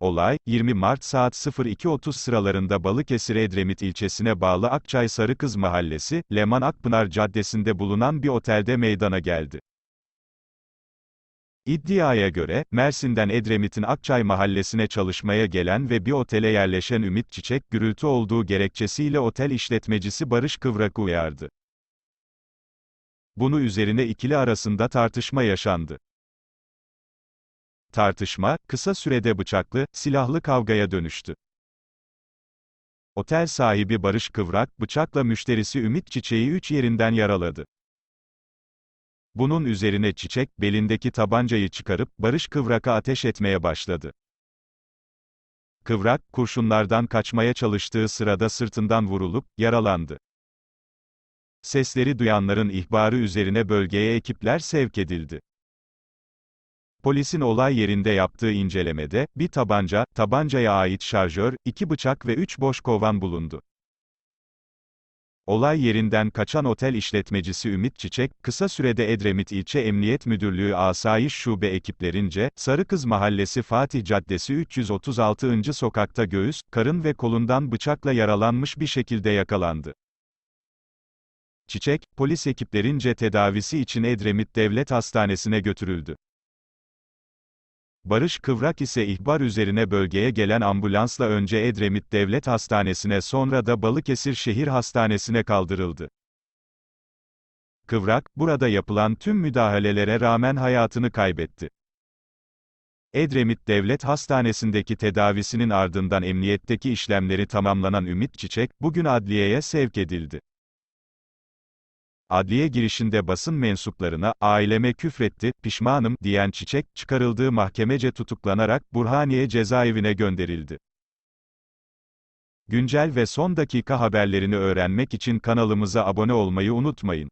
Olay, 20 Mart saat 02.30 sıralarında Balıkesir Edremit ilçesine bağlı Akçay Sarıkız Mahallesi, Leman Akpınar Caddesi'nde bulunan bir otelde meydana geldi. İddiaya göre, Mersin'den Edremit'in Akçay Mahallesi'ne çalışmaya gelen ve bir otele yerleşen Ümit Çiçek, gürültü olduğu gerekçesiyle otel işletmecisi Barış Kıvrak'ı uyardı. Bunu üzerine ikili arasında tartışma yaşandı. Tartışma, kısa sürede bıçaklı, silahlı kavgaya dönüştü. Otel sahibi Barış Kıvrak, bıçakla müşterisi Ümit Çiçek'i üç yerinden yaraladı. Bunun üzerine Çiçek, belindeki tabancayı çıkarıp, Barış Kıvrak'a ateş etmeye başladı. Kıvrak, kurşunlardan kaçmaya çalıştığı sırada sırtından vurulup, yaralandı. Sesleri duyanların ihbarı üzerine bölgeye ekipler sevk edildi. Polisin olay yerinde yaptığı incelemede, bir tabanca, tabancaya ait şarjör, iki bıçak ve üç boş kovan bulundu. Olay yerinden kaçan otel işletmecisi Ümit Çiçek, kısa sürede Edremit İlçe Emniyet Müdürlüğü Asayiş Şube ekiplerince, Sarıkız Mahallesi Fatih Caddesi 336. sokakta göğüs, karın ve kolundan bıçakla yaralanmış bir şekilde yakalandı. Çiçek, polis ekiplerince tedavisi için Edremit Devlet Hastanesi'ne götürüldü. Barış Kıvrak ise ihbar üzerine bölgeye gelen ambulansla önce Edremit Devlet Hastanesi'ne sonra da Balıkesir Şehir Hastanesi'ne kaldırıldı. Kıvrak, burada yapılan tüm müdahalelere rağmen hayatını kaybetti. Edremit Devlet Hastanesi'ndeki tedavisinin ardından emniyetteki işlemleri tamamlanan Ümit Çiçek, bugün adliyeye sevk edildi. Adliye girişinde basın mensuplarına, aileme küfretti, pişmanım, diyen Çiçek, çıkarıldığı mahkemece tutuklanarak, Burhaniye cezaevine gönderildi. Güncel ve son dakika haberlerini öğrenmek için kanalımıza abone olmayı unutmayın.